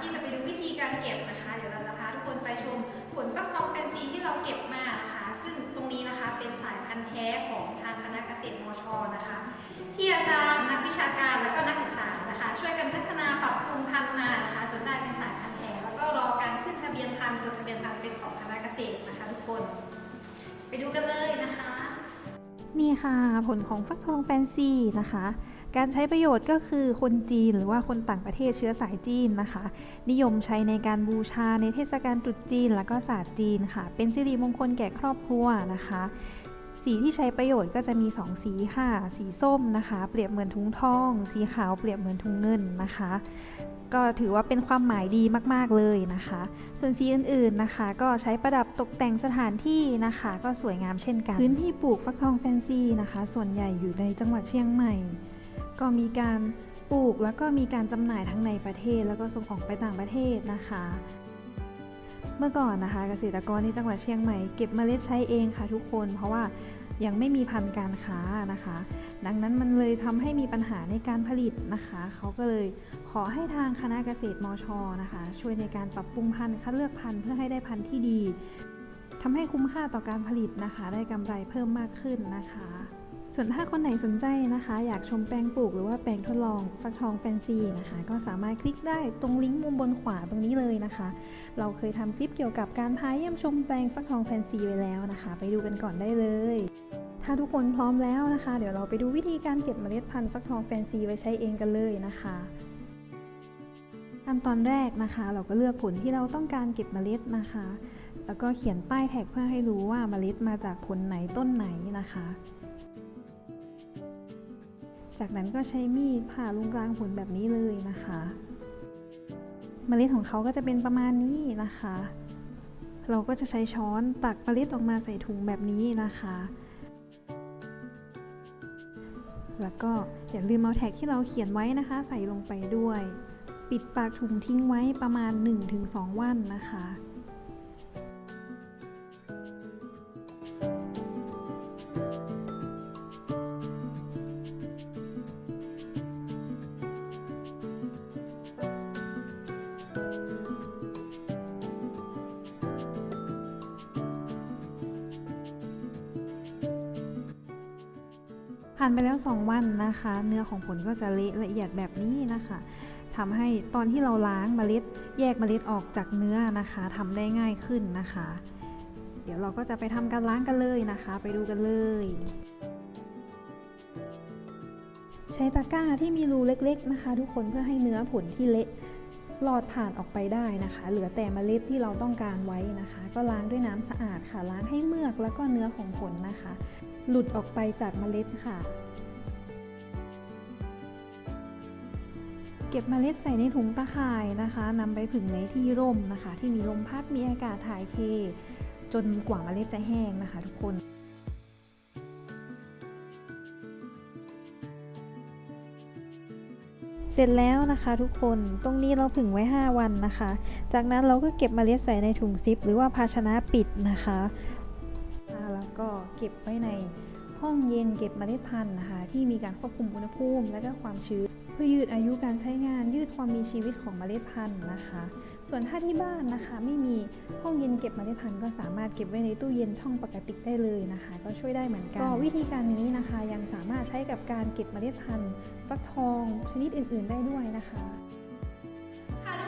ที่จะไปดูวิธีการเก็บนะคะ เดี๋ยวเราจะพาทุกคนไปชมผลฟักทองแฟนซีที่เราเก็บมานะคะ ซึ่งตรงนี้นะคะเป็นสายพันธุ์แท้ของทางคณะเกษตรมชนะคะ ที่อาจารย์นักวิชาการและก็นักศึกษานะคะ ช่วยกันพัฒนาปรับปรุงพันธุ์มานะคะจนได้เป็นสายพันธุ์แท้แล้วก็รอการขึ้นทะเบียนพันธุ์จดทะเบียนพันธุ์เป็นของคณะเกษตรนะคะ ทุกคน ไปดูกันเลยนะคะ นี่ค่ะผลของฟักทองแฟนซีนะคะการใช้ประโยชน์ก็คือคนจีนหรือว่าคนต่างประเทศเชื้อสายจีนนะคะ นิยมใช้ในการบูชาในเทศกาลตรุษจีน และก็ศาสตร์จีนค่ะ เป็นสิริมงคลแก่ครอบครัวนะคะ สีที่ใช้ประโยชน์ก็จะมี 2 สีค่ะ สีส้มนะคะ เปรียบเหมือนถุงทอง สีขาวเปรียบเหมือนถุงเงินนะคะก็ถือว่าเป็นความหมายดีมาก ๆ เลยนะคะ ส่วนสีอื่น ๆ นะคะ ก็ใช้ประดับตกแต่งสถานที่นะคะ ก็สวยงามเช่นกัน พื้นที่ปลูกฟักทองแฟนซีนะคะ ส่วนใหญ่อยู่ในจังหวัดเชียงใหม่ ก็มีการปลูกแล้วก็มีการจำหน่ายทั้งในประเทศ แล้วก็ส่งออกไปต่างประเทศนะคะ เมื่อก่อนนะคะ เกษตรกรที่จังหวัดเชียงใหม่เก็บเมล็ดใช้เองค่ะทุกคน เพราะว่ายังไม่มีพันธุ์การค้านะคะ ดังนั้นมันเลยทำให้มีปัญหาในการผลิตนะคะ เขาก็เลยขอให้ทางคณะเกษตรมชนะคะ ช่วยในการปรับปรุงพันธุ์คัดเลือกพันธุ์เพื่อให้ได้พันธุ์ที่ดีทำให้คุ้มค่าต่อการผลิตนะคะ ได้กำไรเพิ่มมากขึ้นนะคะ ส่วนถ้าคนไหนสนใจนะคะ อยากชมแปลงปลูกหรือว่าแปลงทดลองฟักทองแฟนซีนะคะ ก็สามารถคลิกได้ตรงลิงก์มุมบนขวาตรงนี้เลยนะคะ เราเคยทำคลิปเกี่ยวกับการพาเยี่ยมชมแปลงฟักทองแฟนซีไว้แล้วนะคะ ไปดูกันก่อนได้เลย ถ้าทุกคนพร้อมแล้วนะคะ เดี๋ยวเราไปดูวิธีการเก็บเมล็ดพันธุ์ฟักทองแฟนซีไว้ใช้เองกันเลยนะคะขั้นตอนแรกนะคะ เราก็เลือกผลที่เราต้องการเก็บเมล็ดนะคะ แล้วก็เขียนป้ายแท็กเพื่อให้รู้ว่าเมล็ดมาจากผลไหนต้นไหนนะคะ จากนั้นก็ใช้มีดผ่าลงกลางผลแบบนี้เลยนะคะ เมล็ดของเขาก็จะเป็นประมาณนี้นะคะ เราก็จะใช้ช้อนตักเมล็ดออกมาใส่ถุงแบบนี้นะคะ แล้วก็อย่าลืมเอาแท็กที่เราเขียนไว้นะคะ ใส่ลงไปด้วย ปิดปากถุงทิ้งไว้ประมาณ 1-2 วันนะคะ ผ่านไปแล้ว 2 วันนะคะ เนื้อของผลก็จะเละละเอียดแบบนี้นะคะทำให้ตอนที่เราล้างเมล็ด แยกเมล็ดออกจากเนื้อนะคะทำได้ง่ายขึ้นนะคะ เดี๋ยวเราก็จะไปทำการล้างกันเลยนะคะ ไปดูกันเลยใช้ตะกร้าที่มีรูเล็ก ๆนะคะ ทุกคนเพื่อให้เนื้อผลที่เละ หลอดผ่านออกไปได้นะคะ เหลือแต่เมล็ดที่เราต้องการไว้นะคะ ก็ล้างด้วยน้ำสะอาดค่ะ ล้างให้เมือกแล้วก็เนื้อของผลนะคะ หลุดออกไปจากเมล็ดค่ะ เก็บเมล็ดใส่ในถุงตะข่ายนะคะนำไปผึ่งในที่ร่มนะคะ ที่มีลมพัดมีอากาศถ่ายเท จนกว่าเมล็ดจะแห้งนะคะ ทุกคน ร็จแล้วนะคะทุกคนตรงนี้เราผึ่งไว้ 5 วันนะคะ จากนั้นเราก็เก็บมเมล็ดใส่ในถุงซิป หรือว่าภาชนะปิดนะคะแล้วก็เก็บไว้ใน ห้องเย็นเก็บเมล็ดพันธุ์นะคะ ที่มีการควบคุมอุณหภูมิ และก็ความชื้นเพื่อยืดอายุการใช้งานยืดความมีชีวิตของเมล็ดพันธุ์นะคะ ส่วนถ้าที่บ้านนะคะ ไม่มีห้องเย็นเก็บเมล็ดพันธุ์ก็สามารถเก็บไว้ในตู้เย็นช่องปกติได้เลยนะคะ ก็ช่วยได้เหมือนกันก็วิธีการนี้นะคะยังสามารถใช้กับการเก็บเมล็ดพันธุ์ฟักทองชนิดอื่น ๆ ได้ด้วยนะคะค่ะทุก